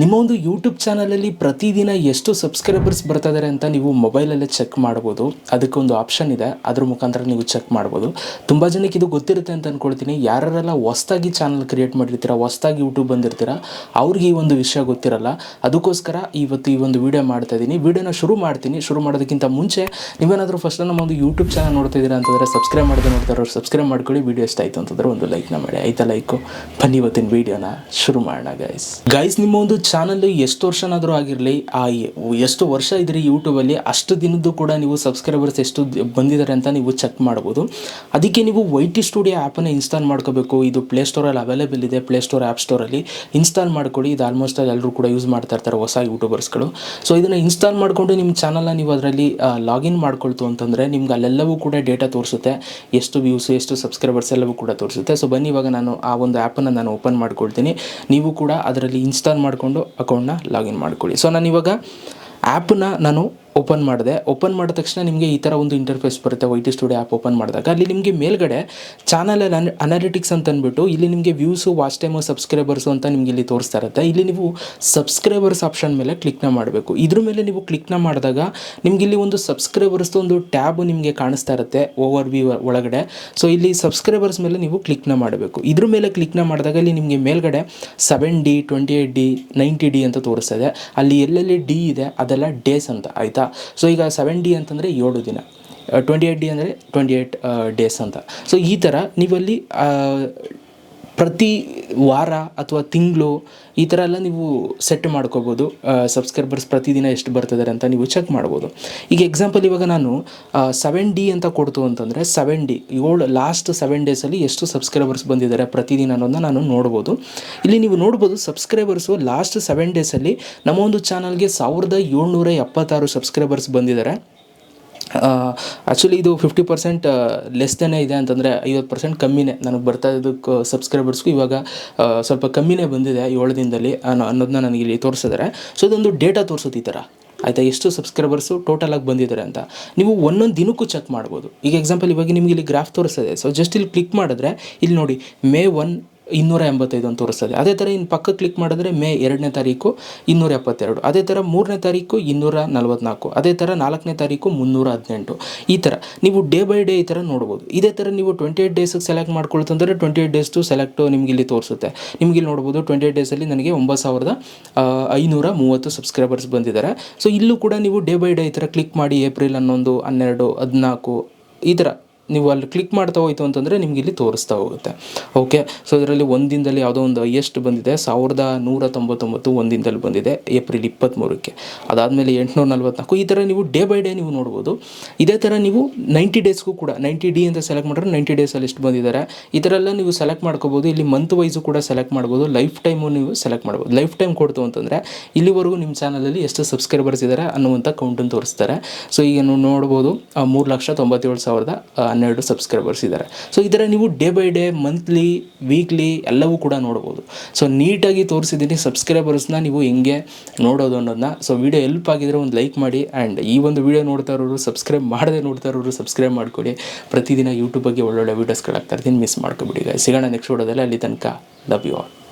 ನಿಮ್ಮ ಒಂದು ಯೂಟ್ಯೂಬ್ ಚಾನಲಲ್ಲಿ ಪ್ರತಿದಿನ ಎಷ್ಟು ಸಬ್ಸ್ಕ್ರೈಬರ್ಸ್ ಬರ್ತಾ ಇದ್ದಾರೆ ಅಂತ ನೀವು ಮೊಬೈಲಲ್ಲೇ ಚೆಕ್ ಮಾಡ್ಬೋದು. ಅದಕ್ಕೊಂದು ಆಪ್ಷನ್ ಇದೆ. ಅದ್ರ ಮುಖಾಂತರ ನೀವು ಚೆಕ್ ಮಾಡ್ಬೋದು. ತುಂಬ ಜನಕ್ಕೆ ಇದು ಗೊತ್ತಿರುತ್ತೆ ಅಂತ ಅಂದ್ಕೊಳ್ತೀನಿ ಯಾರೆಲ್ಲ ಹೊಸ್ದಾಗಿ ಚಾನಲ್ ಕ್ರಿಯೇಟ್ ಮಾಡಿರ್ತೀರ, ಹೊಸ್ದಾಗಿ ಯೂಟ್ಯೂಬ್ ಬಂದಿರ್ತೀರ, ಅವ್ರಿಗೆ ಈ ಒಂದು ವಿಷಯ ಗೊತ್ತಿರಲ್ಲ. ಅದಕ್ಕೋಸ್ಕರ ಇವತ್ತು ಈ ಒಂದು ವಿಡಿಯೋ ಮಾಡ್ತಾ ಇದ್ದೀನಿ. ವಿಡಿಯೋನ ಶುರು ಮಾಡ್ತೀನಿ. ಶುರು ಮಾಡೋದಕ್ಕಿಂತ ಮುಂಚೆ ನೀವೇನಾದರೂ ಫಸ್ಟ್ ನಮ್ಮ ಒಂದು ಯೂಟ್ಯೂಬ್ ಚಾನಲ್ ನೋಡ್ತಾ ಇದ್ದೀರಾ ಅಂತಂದರೆ ಸಬ್ಸ್ಕ್ರೈಬ್ ಮಾಡಿದ್ರೆ ನೋಡ್ತಾರೆ ಸಬ್ಸ್ಕ್ರೈಬ್ ಮಾಡ್ಕೊಳ್ಳಿ. ವಿಡಿಯೋ ಇಷ್ಟ ಆಯಿತು ಅಂತಂದ್ರೆ ಒಂದು ಲೈಕ್ನ ಮಾಡಿ. ಆಯ್ತಾ ಲೈಕು ಬನ್ನಿ ಇವತ್ತಿನ ವಿಡಿಯೋನ ಶುರು ಮಾಡೋಣ ಗೈಸ್ ಗೈಸ್ ನಿಮ್ಮ ಒಂದು ಚಾನಲ್ ಎಷ್ಟು ವರ್ಷನಾದರೂ ಆಗಿರಲಿ, ಆ ಎಷ್ಟು ವರ್ಷ ಇದ್ರಿ ಯೂಟ್ಯೂಬಲ್ಲಿ ಅಷ್ಟು ದಿನದ್ದು ಕೂಡ ನೀವು ಸಬ್ಸ್ಕ್ರೈಬರ್ಸ್ ಎಷ್ಟು ಬಂದಿದ್ದಾರೆ ಅಂತ ನೀವು ಚೆಕ್ ಮಾಡ್ಬೋದು. ಅದಕ್ಕೆ ನೀವು ವೈ ಟಿ ಸ್ಟುಡಿಯೋ ಆ್ಯಪನ್ನು ಇನ್ಸ್ಟಾಲ್ ಮಾಡ್ಕೋಬೇಕು. ಇದು ಪ್ಲೇಸ್ಟೋರಲ್ಲಿ ಅವೈಲೇಬಲ್ ಇದೆ ಪ್ಲೇಸ್ಟೋರ್ ಆ್ಯಪ್ ಸ್ಟೋರಲ್ಲಿ ಇನ್ಸ್ಟಾಲ್ ಮಾಡ್ಕೊಳ್ಳಿ. ಇದು ಆಲ್ಮೋಸ್ಟ್ ಆಲ್ ಎಲ್ಲರೂ ಕೂಡ ಯೂಸ್ ಮಾಡ್ತಾ ಇರ್ತಾರೆ ಹೊಸ ಯೂಟ್ಯೂಬರ್ಸ್ಗಳು ಸೊ ಇದನ್ನು ಇನ್ಸ್ಟಾಲ್ ಮಾಡಿಕೊಂಡು ನಿಮ್ಮ ಚಾನಲ್ನ ನೀವು ಅದರಲ್ಲಿ ಲಾಗಿನ್ ಮಾಡ್ಕೊಳ್ತು ಅಂತಂದರೆ ನಿಮ್ಗೆ ಅಲ್ಲೆಲ್ಲವೂ ಕೂಡ ಡೇಟಾ ತೋರಿಸುತ್ತೆ. ಎಷ್ಟು ವ್ಯೂಸ್ ಎಷ್ಟು ಸಬ್ಸ್ಕ್ರೈಬರ್ಸ್ ಎಲ್ಲವೂ ಕೂಡ ತೋರಿಸುತ್ತೆ. ಸೊ ಬನ್ನಿ ಇವಾಗ ನಾನು ಆ ಒಂದು ಆ್ಯಪನ್ನು ನಾನು ಓಪನ್ ಮಾಡ್ಕೊಳ್ತೀನಿ. ನೀವು ಕೂಡ ಅದರಲ್ಲಿ ಇನ್ಸ್ಟಾಲ್ ಮಾಡಿಕೊಂಡು ಅಕೌಂಟ್ನ ಲಾಗಿನ್ ಮಾಡ್ಕೊಳ್ಳಿ. ಸೊ ನಾನು ಇವಾಗ ಆ್ಯಪನ್ನ ನಾನು ಓಪನ್ ಮಾಡಿದೆ. ಓಪನ್ ಮಾಡಿದ ತಕ್ಷಣ ನಿಮಗೆ ಈ ಥರ ಒಂದು ಇಂಟರ್ಫೇಸ್ ಬರುತ್ತೆ Y T studio app open ಮಾಡಿದಾಗ. ಅಲ್ಲಿ ನಿಮಗೆ ಮೇಲ್ಗಡೆ ಚಾನಲ್ ಅನಾಲಿಟಿಕ್ಸ್ ಅಂತ ಅಂದ್ಬಿಟ್ಟು ಇಲ್ಲಿ ನಿಮಗೆ ವ್ಯೂಸು ವಾಚ್ ಟೈಮು ಸಬ್ಸ್ಕ್ರೈಬರ್ಸು ಅಂತ ನಿಮಗೆ ಇಲ್ಲಿ ತೋರಿಸ್ತಾ ಇರುತ್ತೆ. ಇಲ್ಲಿ ನೀವು ಸಬ್ಸ್ಕ್ರೈಬರ್ಸ್ ಆಪ್ಷನ್ ಮೇಲೆ ಕ್ಲಿಕ್ನ ಮಾಡಬೇಕು. ಇದ್ರ ಮೇಲೆ ನೀವು ಕ್ಲಿಕ್ನ ಮಾಡಿದಾಗ ನಿಮ್ಗೆ ಇಲ್ಲಿ ಒಂದು ಸಬ್ಸ್ಕ್ರೈಬರ್ಸ್ದು ಒಂದು ಟ್ಯಾಬ್ ನಿಮಗೆ ಕಾಣಿಸ್ತಾ ಇರುತ್ತೆ ಓವರ್ ವ್ಯೂ ಒಳಗಡೆ. ಸೊ ಇಲ್ಲಿ ಸಬ್ಸ್ಕ್ರೈಬರ್ಸ್ ಮೇಲೆ ನೀವು ಕ್ಲಿಕ್ನ ಮಾಡಬೇಕು. ಇದ್ರ ಮೇಲೆ ಕ್ಲಿಕ್ನ ಮಾಡಿದಾಗ ಇಲ್ಲಿ ನಿಮಗೆ ಮೇಲ್ಗಡೆ seven D twenty eight D ninety D ಅಂತ ತೋರಿಸ್ತದೆ ಅಲ್ಲಿ ಎಲ್ಲೆಲ್ಲಿ ಡಿ ಇದೆ, ಅದೆಲ್ಲ ಡೇಸ್ ಅಂತ, ಆಯಿತಾ? ಸೊ ಈಗ ಸೆವೆನ್ ಡಿ ಅಂತಂದರೆ ಏಳು ದಿನ. ಟ್ವೆಂಟಿ ಏಯ್ಟ್ ಡಿ ಅಂದರೆ ಟ್ವೆಂಟಿ ಏಯ್ಟ್ ಡೇಸ್ ಅಂತ. ಸೊ ಈ ಥರ ನೀವಲ್ಲಿ ಆ, ಪ್ರತಿ ವಾರ ಅಥವಾ ತಿಂಗಳು ಈ ಥರ ಎಲ್ಲ ನೀವು ಸೆಟ್ ಮಾಡ್ಕೋಬೋದು. ಸಬ್ಸ್ಕ್ರೈಬರ್ಸ್ ಪ್ರತಿದಿನ ಎಷ್ಟು ಬರ್ತಿದ್ದಾರೆ ಅಂತ ನೀವು ಚೆಕ್ ಮಾಡ್ಬೋದು. ಈಗ ಎಕ್ಸಾಂಪಲ್ ಇವಾಗ ನಾನು ಸೆವೆನ್ ಡಿ ಅಂತ ಕೊಡ್ತು ಅಂತಂದರೆ ಸೆವೆನ್ ಡಿ ಏಳು ಲಾಸ್ಟ್ ಸೆವೆನ್ ಡೇಸಲ್ಲಿ ಎಷ್ಟು ಸಬ್ಸ್ಕ್ರೈಬರ್ಸ್ ಬಂದಿದ್ದಾರೆ ಪ್ರತಿದಿನ ಅನ್ನೋದನ್ನ ನಾನು ನೋಡ್ಬೋದು. ಇಲ್ಲಿ ನೀವು ನೋಡ್ಬೋದು ಸಬ್ಸ್ಕ್ರೈಬರ್ಸು ಲಾಸ್ಟ್ ಸೆವೆನ್ ಡೇಸಲ್ಲಿ ನಮ್ಮ ಒಂದು ಚಾನಲ್ಗೆ ಸಾವಿರದ ಏಳ್ನೂರ ಎಪ್ಪತ್ತಾರು ಸಬ್ಸ್ಕ್ರೈಬರ್ಸ್ ಬಂದಿದ್ದಾರೆ ಆ್ಯಕ್ಚುಲಿ ಇದು ಫಿಫ್ಟಿ ಪರ್ಸೆಂಟ್ ಲೆಸ್ದೇ ಇದೆ ಅಂತಂದರೆ ಐವತ್ತು ಪರ್ಸೆಂಟ್ ಕಮ್ಮಿನೇ. ನನಗೆ ಬರ್ತಾ ಇದ್ದಕ್ಕೆ ಸಬ್ಸ್ಕ್ರೈಬರ್ಸ್ಗೂ ಇವಾಗ ಸ್ವಲ್ಪ ಕಮ್ಮಿನೇ ಬಂದಿದೆ ಏಳು ದಿನದಲ್ಲಿ ಅನ್ನೋ ಅನ್ನೋದನ್ನ ನನಗೆ ಇಲ್ಲಿ ತೋರಿಸಿದ್ದಾರೆ ಸೊ ಇದೊಂದು ಡೇಟಾ ತೋರಿಸುತ್ತೆ ಈ ಥರ. ಆಯಿತಾ? ಎಷ್ಟು ಸಬ್ಸ್ಕ್ರೈಬರ್ಸು ಟೋಟಲಾಗಿ ಬಂದಿದ್ದಾರೆ ಅಂತ. ನೀವು ಒಂದೊಂದು ದಿನಕ್ಕೂ ಚೆಕ್ ಮಾಡ್ಬೋದು. ಈಗ ಎಕ್ಸಾಂಪಲ್ ಇವಾಗ ನಿಮಗೆ ಇಲ್ಲಿ ಗ್ರಾಫ್ ತೋರಿಸ್ತದೆ ಸೊ ಜಸ್ಟ್ ಇಲ್ಲಿ ಕ್ಲಿಕ್ ಮಾಡಿದ್ರೆ, ಇಲ್ಲಿ ನೋಡಿ ಮೇ ಒನ್ ಇನ್ನೂರ ಎಂಬತ್ತೈದು ಅಂತ ತೋರಿಸ್ತದೆ. ಅದೇ ಥರ ಇನ್ನು ಪಕ್ಕ ಕ್ಲಿಕ್ ಮಾಡಿದ್ರೆ ಮೇ ಎರಡನೇ ತಾರೀಕು ಇನ್ನೂರ ಎಪ್ಪತ್ತೆರಡು ಅದೇ ಥರ ಮೂರನೇ ತಾರೀಕು ಇನ್ನೂರ ನಲ್ವತ್ನಾಲ್ಕು ಅದೇ ಥರ ನಾಲ್ಕನೇ ತಾರೀಕು ಮುನ್ನೂರ ಹದಿನೆಂಟು ಈ ಥರ ನೀವು ಡೇ ಬೈ ಡೇ ಈ ಥರ ನೋಡ್ಬೋದು. ಇದೇ ಥರ ನೀವು ಟ್ವೆಂಟಿ ಏಯ್ಟ್ ಡೇಸಿಗೆ ಸೆಲೆಕ್ಟ್ ಮಾಡ್ಕೊಳ್ತಂದ್ರೆ ಟ್ವೆಂಟಿ ಏಯ್ಟ್ ಡೇಸ್ಟು ಸೆಲೆಕ್ಟು ನಿಮ್ಗೆ ಇಲ್ಲಿ ತೋರಿಸುತ್ತೆ. ನಿಮ್ಗೆ ಇಲ್ಲಿ ನೋಡ್ಬೋದು ಟ್ವೆಂಟಿ ಏಟ್ ಡೇಸಲ್ಲಿ ನನಗೆ ಒಂಬತ್ತು ಸಾವಿರದ ಐನೂರ ಮೂವತ್ತು ಸಬ್ಸ್ಕ್ರೈಬರ್ಸ್ ಬಂದಿದ್ದಾರೆ. ಸೊ ಇಲ್ಲೂ ಕೂಡ ನೀವು ಡೇ ಬೈ ಡೇ ಈ ಥರ ಕ್ಲಿಕ್ ಮಾಡಿ ಏಪ್ರಿಲ್ ಹನ್ನೊಂದು, ಹನ್ನೆರಡು, ಹದಿನಾಲ್ಕು ಈ ಥರ ನೀವು ಅಲ್ಲಿ ಕ್ಲಿಕ್ ಮಾಡ್ತಾ ಹೋಯ್ತು ಅಂತಂದರೆ ನಿಮ್ಗೆ ಇಲ್ಲಿ ತೋರಿಸ್ತಾ ಹೋಗುತ್ತೆ. ಓಕೆ ಸೊ ಇದರಲ್ಲಿ ಒಂದು ದಿನದಲ್ಲಿ ಯಾವುದೋ ಒಂದು ಎಷ್ಟು ಬಂದಿದೆ. ಸಾವಿರದ ನೂರ ತೊಂಬತ್ತೊಂಬತ್ತು ಒಂದು ದಿನದಲ್ಲಿ ಬಂದಿದೆ ಏಪ್ರಿಲ್ ಇಪ್ಪತ್ತ್ಮೂರಕ್ಕೆ ಅದಾದಮೇಲೆ ಎಂಟುನೂರ ನಲ್ವತ್ನಾಲ್ಕು ಈ ಥರ ನೀವು ಡೇ ಬೈ ಡೇ ನೀವು ನೋಡ್ಬೋದು. ಇದೇ ಥರ ನೀವು ನೈಂಟಿ ಡೇಸ್ಗೂ ಕೂಡ ನೈಂಟಿ ಡಿ ಅಂತ ಸೆಲೆಕ್ಟ್ ಮಾಡಿದ್ರೆ ನೈಂಟಿ ಡೇಸಲ್ಲಿ ಎಷ್ಟು ಬಂದಿದ್ದಾರೆ. ಈ ಥರ ಎಲ್ಲ ನೀವು ಸೆಲೆಕ್ಟ್ ಮಾಡ್ಕೋಬೋದು. ಇಲ್ಲಿ ಮಂತ್ ವೈಸು ಕೂಡ ಸೆಲೆಕ್ಟ್ ಮಾಡ್ಬೋದು. ಲೈಫ್ ಟೈಮು ನೀವು ಸೆಲೆಕ್ಟ್ ಮಾಡ್ಬೋದು. ಲೈಫ್ ಟೈಮ್ ಕೊಡ್ತು ಅಂತಂದರೆ ಇಲ್ಲಿವರೆಗೂ ನಿಮ್ಮ ಚಾನಲಲ್ಲಿ ಎಷ್ಟು ಸಬ್ಸ್ಕ್ರೈಬರ್ಸ್ ಇದ್ದಾರೆ ಅನ್ನುವಂಥ ಕೌಂಟನ್ನು ತೋರಿಸ್ತಾರೆ. ಸೊ ಈಗ ನೀವು ನೋಡ್ಬೋದು, ಮೂರು ಲಕ್ಷ ತೊಂಬತ್ತೇಳು ಸಾವಿರದ ಹನ್ನೆರಡು ಸಬ್ಸ್ಕ್ರೈಬರ್ಸ್ ಇದ್ದಾರೆ ಸೊ ಇದರ ನೀವು day by day monthly weekly ಎಲ್ಲವೂ ಕೂಡ ನೋಡ್ಬೋದು. ಸೊ ನೀಟಾಗಿ ತೋರಿಸಿದ್ದೀನಿ ಸಬ್ಸ್ಕ್ರೈಬರ್ಸ್ನ ನೀವು ಹೆಂಗೆ ನೋಡೋದು ಅನ್ನೋದನ್ನ ಸೊ ವಿಡಿಯೋ ಹೆಲ್ಪ್ ಆಗಿದ್ರೆ ಒಂದು ಲೈಕ್ ಮಾಡಿ ಆ್ಯಂಡ್ ಈ ಒಂದು ವಿಡಿಯೋ ನೋಡ್ತಾ ಇರೋರು ಸಬ್ಸ್ಕ್ರೈಬ್ ಮಾಡದೆ ನೋಡ್ತಾ ಇರೋರು ಸಬ್ಸ್ಕ್ರೈಬ್ ಮಾಡ್ಕೊಳ್ಳಿ. ಪ್ರತಿದಿನ ಯೂಟ್ಯೂಬ್ ಬಗ್ಗೆ ಒಳ್ಳೊಳ್ಳೆ ವೀಡಿಯೋಸ್ಗಳಾಗ್ತಾ ಇರ್ತೀನಿ. ಮಿಸ್ ಮಾಡ್ಕೊಬಿಡಿ. ಸಿಗೋಣ ನೆಕ್ಸ್ಟ್ ವಿಡಿಯೋದಲ್ಲಿ ಅಲ್ಲಿ ತನಕ ಲವ್ ಯು ಆಲ್